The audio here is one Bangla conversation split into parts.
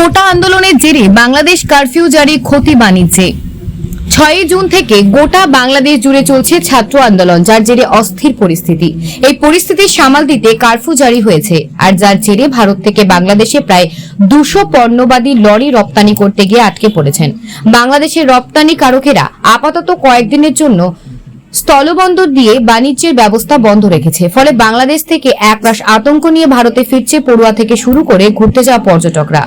কোটা আন্দোলনের জেরে বাংলাদেশ কারফিউ জারি ক্ষতি বাণিজ্যে। ছয়ই জুন থেকে গোটা বাংলাদেশ জুড়ে চলছে ছাত্র আন্দোলন, যার জেরে অস্থির পরিস্থিতি। এই পরিস্থিতি সামাল দিতে কারফিউ জারি হয়েছে, আর যার জেরে ভারত থেকে বাংলাদেশে প্রায় দুশো পণ্যবাদী লরি রপ্তানি করতে গিয়ে আটকে পড়েছেন। বাংলাদেশের রপ্তানিকারকেরা আপাতত কয়েকদিনের জন্য স্থলবন্দর দিয়ে বাণিজ্যের ব্যবস্থা বন্ধ রেখেছে। ফলে বাংলাদেশ থেকে একরাশ আতঙ্ক নিয়ে ভারতে ফিরছে পড়ুয়া থেকে শুরু করে ঘুরতে যাওয়া পর্যটকরা।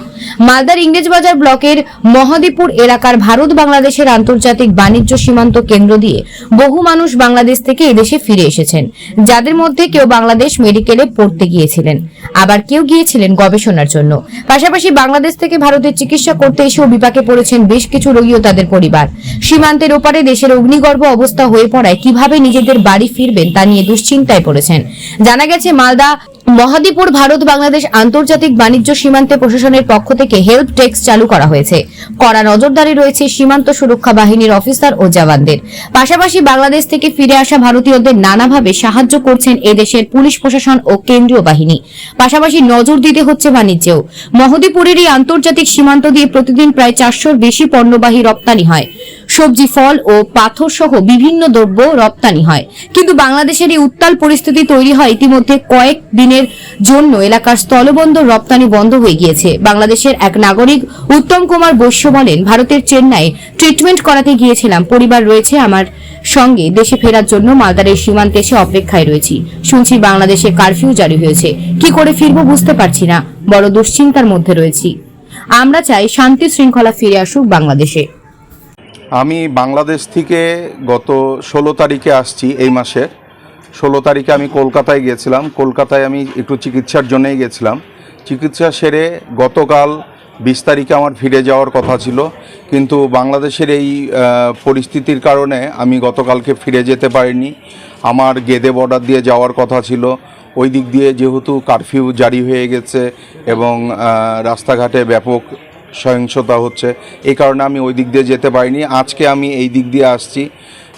মালদার ইংরেজবাজার ব্লকের মহাদীপুর এলাকার ভারত বাংলাদেশের আন্তর্জাতিক বাণিজ্য সীমান্ত কেন্দ্র দিয়ে বহু মানুষ বাংলাদেশ থেকে এদেশে ফিরে এসেছেন, যাদের মধ্যে কেউ বাংলাদেশ মেডিকেলে পড়তে গিয়েছিলেন, আবার কেউ গিয়েছিলেন গবেষণার জন্য। পাশাপাশি বাংলাদেশ থেকে ভারতের চিকিৎসা করতে এসেও বিপাকে পড়েছেন বেশ কিছু রোগী ও তাদের পরিবার। সীমান্তের ওপারে দেশের অগ্নিগর্ভ অবস্থা হয়ে পড়ায় কীভাবে নিজেদের বাড়ি ফিরবেন তা নিয়ে দুশ্চিন্তায় পড়েছেন। জানা গেছে, মালদা, মহাদীপুর, ভারত, বাংলাদেশ আন্তর্জাতিক বাণিজ্য সীমান্তে প্রশাসনের পক্ষ থেকে হেল্প ডেস্ক চালু করা হয়েছে। কড়া নজরদারি রয়েছে সীমান্ত সুরক্ষা বাহিনীর অফিসার ও জওয়ানদের। পাশাপাশি বাংলাদেশ থেকে ফিরে আসা ভারতীয়দের নানাভাবে সাহায্য করছেন এদেশের পুলিশ প্রশাসন ও কেন্দ্রীয় বাহিনী। পাশাপাশি নজর দিতে হচ্ছে বাণিজ্যেও। মহদীপুরের আন্তর্জাতিক সীমান্ত দিয়ে প্রতিদিন প্রায় চারশোর বেশি পণ্যবাহী রপ্তানি হয়। সবজি, ফল ও পাথর সহ বিভিন্ন দ্রব্য রপ্তানি হয়। কিন্তু বাংলাদেশের এই উত্তাল পরিস্থিতি তৈরি হয় ইতিমধ্যে কয়েক দিনের জন্য এলাকার স্থলবন্দর রপ্তানি বন্ধ হয়ে গিয়েছে। বাংলাদেশের এক নাগরিক উত্তম কুমার বৈশ্য বলেন, ভারতের চেন্নাই ট্রিটমেন্ট করাতে গিয়েছিলাম। পরিবার রয়েছে আমার সঙ্গে। দেশে ফেরার জন্য মালদারের সীমান্তে এসে অপেক্ষায় রয়েছি। শুনছি বাংলাদেশে কারফিউ জারি হয়েছে। কি করে ফিরবো বুঝতে পারছি না। বড় দুশ্চিন্তার মধ্যে রয়েছি। আমরা চাই শান্তি শৃঙ্খলা ফিরে আসুক বাংলাদেশে। আমি বাংলাদেশ থেকে গত ষোলো তারিখে আসছি এই মাসের ষোলো তারিখে আমি কলকাতায় গিয়েছিলাম। কলকাতায় আমি একটু চিকিৎসার জন্যই গেছিলাম। চিকিৎসা সেরে গতকাল বিশ তারিখে আমার ফিরে যাওয়ার কথা ছিল। কিন্তু বাংলাদেশের এই পরিস্থিতির কারণে আমি গতকালকে ফিরে যেতে পারিনি। আমার গেদে বর্ডার দিয়ে যাওয়ার কথা ছিল। ওই দিক দিয়ে যেহেতু কারফিউ জারি হয়ে গেছে এবং রাস্তাঘাটে ব্যাপক সহিংসতা হচ্ছে। এই কারণে আমি ওই দিক দিয়ে যেতে পারিনি। আজকে আমি এই দিক দিয়ে আসছি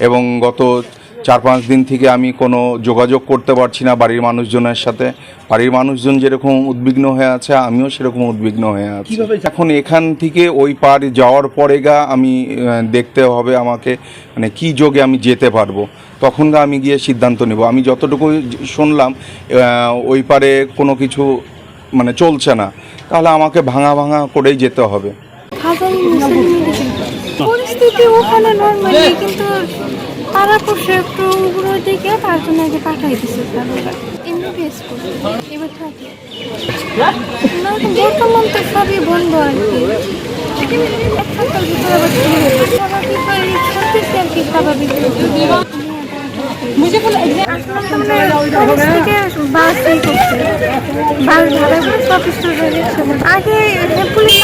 এবং গত চার পাঁচ দিন থেকে আমি কোনো যোগাযোগ করতে পারছি না বাড়ির মানুষজনের সাথে। বাড়ির মানুষজন যেরকম উদ্বিগ্ন হয়ে আছে আমিও সেরকম উদ্বিগ্ন হয়ে আছি। এখন এখান থেকে ওই পার যাওয়ার পরে গা আমি দেখতে হবে আমাকে মানে কি যোগে আমি যেতে পারব। তখন গা আমি গিয়ে সিদ্ধান্ত নেব। আমি যতটুকু শুনলাম ওই পারে কোনো কিছু মানে চলছে না, তাহলে আমাকে ভাঙা ভাঙা করেই যেতে হবে। পরিস্থিতি কিন্তু তারা জন্য আগে পাঠাই আর কি। স্বাভাবিক আগে পুলিশ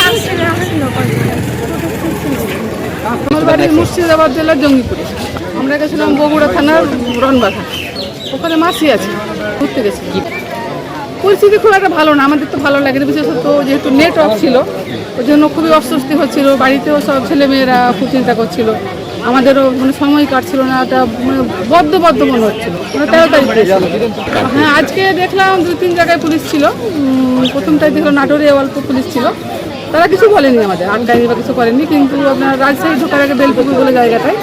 আমার বাড়ি মুর্শিদাবাদ জেলার জঙ্গিপুরে। আমরা গেছিলাম বগুড়া থানার রনবাঘা ওখানে মাসি আছে ঘুরতে গেছি। পরিস্থিতি খুব একটা ভালো না আমাদের তো ভালো লাগে না। বিশেষত যেহেতু নেট অফ ছিল ওই জন্য খুবই অস্বস্তি হচ্ছিল। বাড়িতেও সব ছেলেমেয়েরা খুব চিন্তা করছিল। আমাদেরও মানে সময় কাটছিল না একটা মানে বদ্ধ বদ্ধ মনে হচ্ছিল। মানে তেরো তারিখ হ্যাঁ আজকে দেখলাম দু তিন জায়গায় পুলিশ ছিল। উম, প্রথমটায় দেখলাম নাটোরে অল্প পুলিশ ছিল। তারা কিছু বলেনি আমাদের আটকায়নি বা কিছু করেনি কিন্তু আপনার রাজশাহী ঢোকার আগে বেলপুকুর বলে জায়গাটায়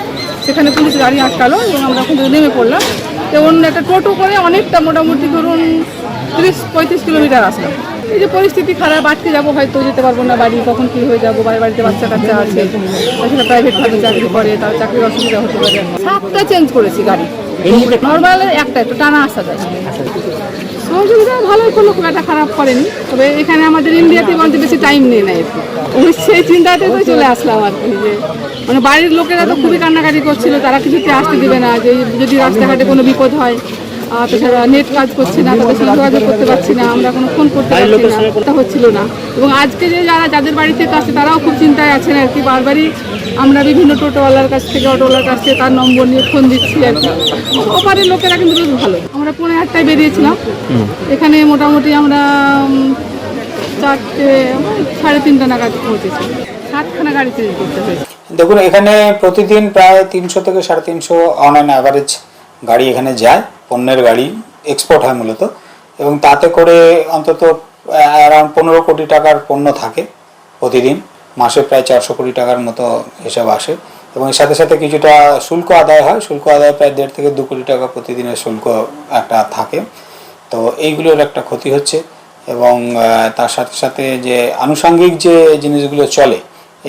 সেখানে পুলিশ গাড়ি আটকালো এবং আমরা ওখান থেকে নেমে পড়লাম। তো অন্য একটা টোটো করে অনেকটা মোটামুটি ধরুন তিরিশ পঁয়ত্রিশ কিলোমিটার আসলাম। এই যে পরিস্থিতি খারাপ আটকে যাব হয়তো যেতে পারব না বাড়ি কখন কী হয়ে যাব বাড়ি বাড়িতে বাচ্চা কাচ্চা আছে। প্রাইভেট ভাবে চাকরি করে তার চাকরির অসুবিধা হতে পারে। সাতটা চেঞ্জ করেছি গাড়ি। নর্মাল একটা একটু টানা আসা যায়। সহযোগিতা ভালোই করল খুব একটা খারাপ করেনি। তবে এখানে আমাদের ইন্ডিয়াতে বলতে বেশি টাইম নেই না একটু সেই চিন্তাতে তো চলে আসলাম আর কি যে মানে বাড়ির লোকেরা তো খুবই কান্নাকাটি করছিল তারা কিছুতে আসতে দেবে না যে যদি রাস্তাঘাটে কোনো বিপদ হয় তাছাড়া নেট কাজ করছে না তাদের সঙ্গে যোগাযোগ করতে পারছি না আমরা কোনো ফোন করতে পারছি না হচ্ছিল না। এবং আজকে যে যারা যাদের বাড়িতে কাছে তারাও খুব চিন্তায় আছেন আর কি বারবারই আমরা বিভিন্ন টোটোওয়ালার কাছ থেকে অটোওয়ালার কাছ থেকে তার নম্বর নিয়ে ফোন দিচ্ছি আর কি। ওপারের লোকেরা কিন্তু বেশ ভালো। আমরা পনেরো আটটায় বেরিয়েছিলাম। এখানে মোটামুটি আমরা চারটে সাড়ে তিনটা নাগাদ পৌঁছেছি। সাতখানা গাড়ি চেঞ্জ করতে হয়েছে। দেখুন এখানে প্রতিদিন প্রায় তিনশো থেকে সাড়ে তিনশো অন অ্যান অ্যাভারেজ গাড়ি এখানে যায়, পণ্যের গাড়ি এক্সপোর্ট হয় মূলত। এবং তাতে করে অন্তত অ্যারাউন্ড পনেরো কোটি টাকার পণ্য থাকে প্রতিদিন। মাসে প্রায় চারশো কোটি টাকার মতো হিসাব আসে। এবং এর সাথে সাথে কিছুটা শুল্ক আদায় হয়। শুল্ক আদায় প্রায় দেড় থেকে দু কোটি টাকা প্রতিদিনের শুল্ক একটা থাকে। তো এইগুলোর একটা ক্ষতি হচ্ছে। এবং তার সাথে সাথে যে আনুষঙ্গিক যে জিনিসগুলো চলে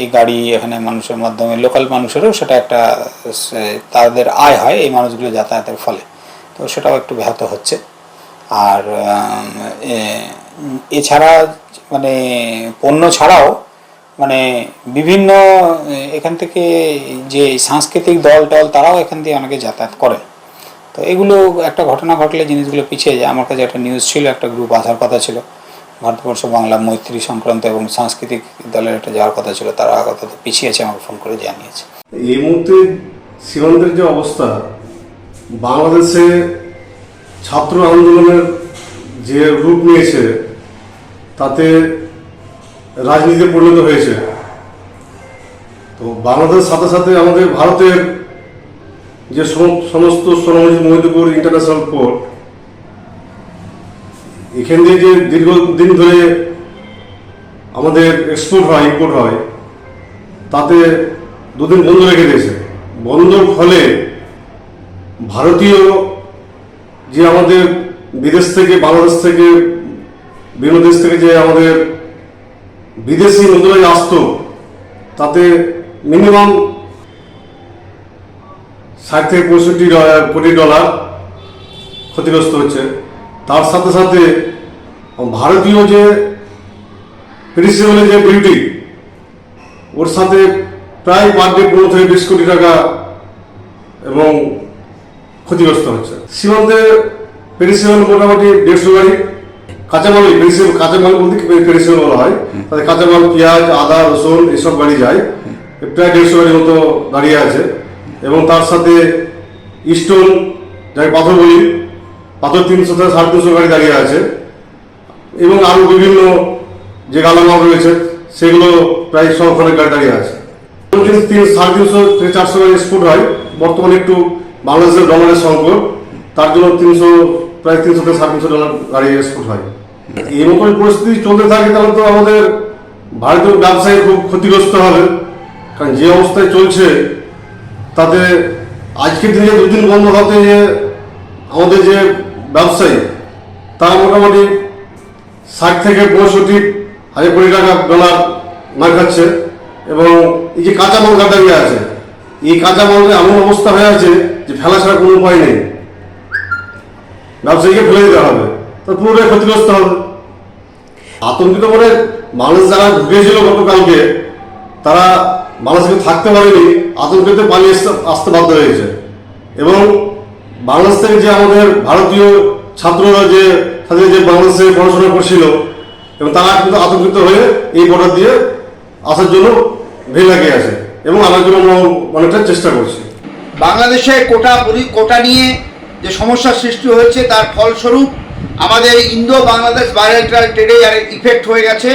এই গাড়ি এখানে মানুষের মাধ্যমে লোকাল মানুষেরও সেটা একটা তাদের আয় হয় এই মানুষগুলো যাতায়াতের ফলে। তো সেটাও একটু ব্যাহত হচ্ছে। আর এছাড়া মানে পণ্য ছাড়াও মানে বিভিন্ন, এখান থেকে যে সাংস্কৃতিক দল টল তারাও এখান দিয়ে অনেকে যাতায়াত করে। তো এগুলো একটা ঘটনা ঘটলে জিনিসগুলো পিছিয়ে যায়। আমার কাছে একটা নিউজ ছিল, একটা গ্রুপ আসার কথা ছিল। ভারতবর্ষ বাংলা মৈত্রী সংক্রান্ত এবং সাংস্কৃতিক দলের একটা যাওয়ার কথা ছিল, তারা কথা পিছিয়েছে, আমাকে ফোন করে জানিয়েছে। এই মুহূর্তে সীমান্তের যে অবস্থা, বাংলাদেশে ছাত্র আন্দোলনের যে রূপ নিয়েছে, তাতে রাজনীতিতে পরিণত হয়েছে। তো বাংলাদেশের সাথে সাথে আমাদের ভারতের যে সম- সমস্ত সোনামুজি মহিদপুর ইন্টারন্যাশনাল পোর্ট এখান দিয়ে যে দীর্ঘদিন ধরে আমাদের এক্সপোর্ট হয় ইম্পোর্ট হয়, তাতে দুদিন বন্ধ রেখে দিয়েছে। বন্ধর ফলে ভারতীয় যে আমাদের বিদেশ থেকে, বাংলাদেশ থেকে, বিভিন্ন দেশ থেকে যে আমাদের বিদেশি মুদ্রায় আসতো, তাতে মিনিমাম ষাট থেকে পঁয়ষট্টি কোটি ডলার ক্ষতিগ্রস্ত হচ্ছে। তার সাথে সাথে ভারতীয় যে পেরিসেবলের যে বিউটি ওর সাথে প্রায় পার ডে পনেরো থেকে বিশ কোটি টাকা এবং ক্ষতিগ্রস্ত হচ্ছে। সীমান্তে পেরিসেবল মোটামুটি দেড়শো গাড়ি, কাঁচামাল পেরিসেবল কাঁচামাল বলতে পেরিসেবল বলা হয়? তাদের কাঁচামাল, পেঁয়াজ, আদা, রসুন এসব গাড়ি যায়। প্রায় দেড়শো গাড়ির মতো দাঁড়িয়ে আছে। এবং তার সাথে স্টোন যাকে পাথর বলি পাথর তিনশো থেকে সাড়ে তিনশো গাড়ি দাঁড়িয়ে আছে। এবং আরও বিভিন্ন যে গালামাল রয়েছে, সেগুলো প্রায় সব গাড়ি দাঁড়িয়ে আছে। তিন সাড়ে তিনশো থেকে চারশো গাড়ি এক্সপোর্ট হয়, বর্তমানে একটু বাংলাদেশের ডলারের সংকট, তার জন্য তিনশো, প্রায় তিনশো থেকে সাড়ে তিনশো ডলার গাড়ি এক্সপোর্ট হয়। মতন পরিস্থিতি চলতে থাকে, তাহলে তো আমাদের ভারতীয় ব্যবসায়ী খুব ক্ষতিগ্রস্ত হবে। কারণ যে অবস্থায় চলছে, তাতে আজকের দিনে দুদিন বন্ধ হতে যে আমাদের যে ব্যবসায়ী। তারা মোটামুটি ষাট থেকে পঁয়ষট্টি হাজার কোটি টাকা ডলার মার খাচ্ছে এবং এই যে কাঁচামাল দাঁড়িয়ে আছে, এই কাঁচামালের এমন অবস্থা হয়ে আছে যে ফেলা ছাড়া কোনো উপায় নেই। ব্যবসায়ীকে ফেলে দিতে হবে, তো পুরোটাই ক্ষতিগ্রস্ত হবে। আতঙ্কিত করে মানুষ যারা ঢুকেছিল গতকালকে, তারা মানুষকে থাকতে পারেনি, আতঙ্কিত পালিয়ে আসতে বাধ্য হয়েছে। এবং বাংলাদেশ থেকে যে আমাদের ভারতীয় ছাত্ররা যে, তাদের যে বাংলাদেশে পড়াশোনা করছিল, এবং তারা কিন্তু আতঙ্কিত হয়ে এই বর্ডার দিয়ে আসার জন্য ভিড় লাগিয়ে আছে, এবং আনার জন্য আমরা অনেকটা চেষ্টা করছি। বাংলাদেশে কোটা কোটা নিয়ে যে সমস্যার সৃষ্টি হয়েছে, তার ফলস্বরূপ আমাদের ইন্দো বাংলাদেশ বায়োলেটারাল ট্রেডে আর ইফেক্ট হয়ে গেছে।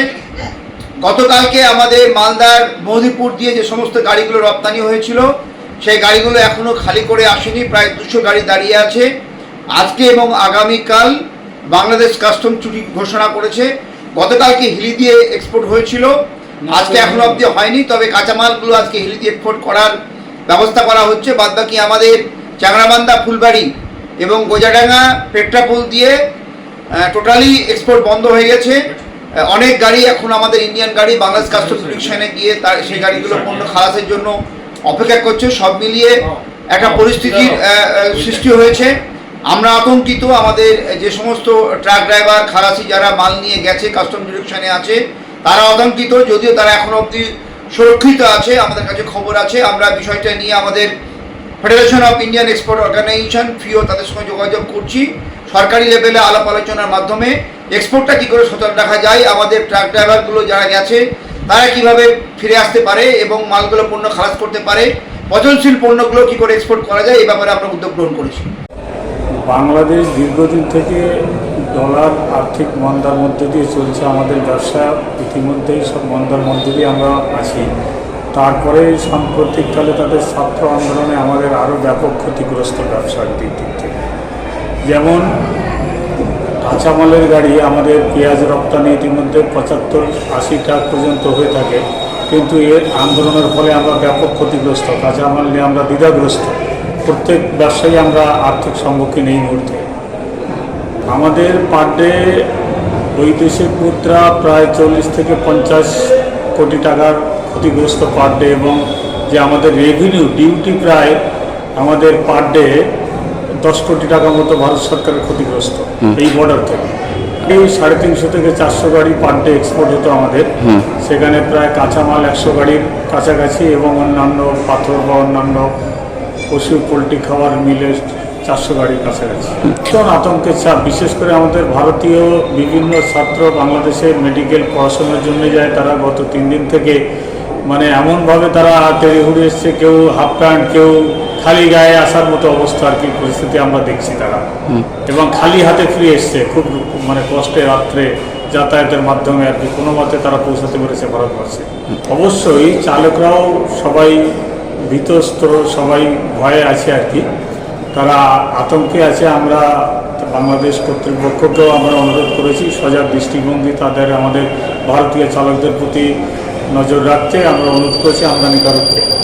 গতকালকে আমাদের মালদার মহিপুর দিয়ে যে সমস্ত গাড়িগুলো রপ্তানি হয়েছিল সেই গাড়িগুলো এখনও খালি করে আসেনি প্রায় দুশো গাড়ি দাঁড়িয়ে আছে। আজকে এবং আগামীকাল বাংলাদেশ কাস্টম ছুটি ঘোষণা করেছে। গতকালকে হিলি দিয়ে এক্সপোর্ট হয়েছিল। আজকে এখনও অবধি হয়নি তবে কাঁচামালগুলো আজকে হিলি দিয়ে এক্সপোর্ট করার ব্যবস্থা করা হচ্ছে। বাদবাকি আমাদের চাংরাবান্ধা ফুলবাড়ি এবং গোজাডাঙ্গা পেট্রাপুল দিয়ে টোটালি এক্সপোর্ট বন্ধ হয়ে গেছে। অনেক গাড়ি এখন আমাদের ইন্ডিয়ান গাড়ি বাংলাদেশ কাস্টম জুডিকশনে গিয়ে তার সেই গাড়িগুলো পণ্য খালাসের জন্য অপেক্ষা করছে সব মিলিয়ে একটা পরিস্থিতির আহ, আহ, সৃষ্টি হয়েছে। আমরা আতঙ্কিত আমাদের যে সমস্ত ট্রাক ড্রাইভার খালাসি যারা মাল নিয়ে গেছে কাস্টম জুডিকশনে আছে তারা আতঙ্কিত যদিও তারা এখনও অবধি সুরক্ষিত আছে আমাদের কাছে খবর আছে। আমরা বিষয়টা নিয়ে আমাদের federation of Indian export organisation FIEO তাদের সঙ্গে যোগাযোগ করছি। সরকারি লেভেলে আলাপ আলোচনার মাধ্যমে এক্সপোর্টটা কী করে সচল রাখা যায় আমাদের ট্রাক ড্রাইভারগুলো যারা গেছে তারা কীভাবে ফিরে আসতে পারে এবং মালগুলো পণ্য খালাস করতে পারে পচনশীল পণ্যগুলো কী করে এক্সপোর্ট করা যায়, এই ব্যাপারে আমরা উদ্যোগ গ্রহণ করেছি। বাংলাদেশ দীর্ঘদিন থেকে ডলার আর্থিক মন্দার মধ্যে দিয়ে চলছে আমাদের ব্যবসা। ইতিমধ্যেই সব মন্দার মধ্যে দিয়ে আমরা আছি। তারপরে সাম্প্রতিককালে তাদের ছাত্র আন্দোলনে আমাদের আরও ব্যাপক ক্ষতিগ্রস্ত ব্যবসার দিক দিক থেকে। যেমন কাঁচামালের গাড়ি আমাদের পেঁয়াজ রপ্তানি ইতিমধ্যে পঁচাত্তর আশি টাকা পর্যন্ত হয়ে থাকে। কিন্তু এর আন্দোলনের ফলে আমরা ব্যাপক ক্ষতিগ্রস্ত। কাঁচামাল নিয়ে আমরা দ্বিধাগ্রস্ত। প্রত্যেক ব্যবসায়ী আমরা আর্থিক সম্মুখীন এই মুহূর্তে। আমাদের পার ডে বৈদেশিক মুদ্রা প্রায় চল্লিশ থেকে পঞ্চাশ কোটি টাকার ক্ষতিগ্রস্ত পার ডে এবং যে আমাদের রেভিনিউ ডিউটি প্রায় আমাদের পার ডে দশ কোটি টাকার মতো ভারত সরকারের ক্ষতিগ্রস্ত এই বর্ডার থেকে। এই সাড়ে তিনশো থেকে চারশো গাড়ি পার ডে এক্সপোর্ট হতো আমাদের। সেখানে প্রায় কাঁচামাল একশো গাড়ির কাছাকাছি এবং অন্যান্য পাথর বা অন্যান্য পশু পোলট্রি খাবার মিলে চারশো গাড়ির কাছাকাছি। ভীষণ আতঙ্কের চাপ বিশেষ করে আমাদের ভারতীয় বিভিন্ন ছাত্র বাংলাদেশে মেডিকেল পড়াশোনার জন্য যায় তারা গত তিন দিন থেকে মানে এমনভাবে তারা তেড়ে ঘুরে এসছে কেউ হাফ প্যান্ট কেউ খালি গায়ে আসার মতো অবস্থা আর কি পরিস্থিতি আমরা দেখছি তারা। এবং খালি হাতে ফিরে এসছে খুব মানে কষ্টে রাত্রে যাতায়াতের মাধ্যমে আর কি কোনো মতে তারা পৌঁছাতে পেরেছে ভারতবর্ষে। অবশ্যই চালকরাও সবাই ভীতস্ত্র সবাই ভয়ে আছে আর কি। তারা আতঙ্কে আছে আমরা বাংলাদেশ কর্তৃপক্ষকেও আমরা অনুরোধ করেছি সজাগ দৃষ্টিভঙ্গি তাদের আমাদের ভারতীয় চালকদের প্রতি নজর রাখতে আমরা অনুরোধ করেছি আমদানিকারককে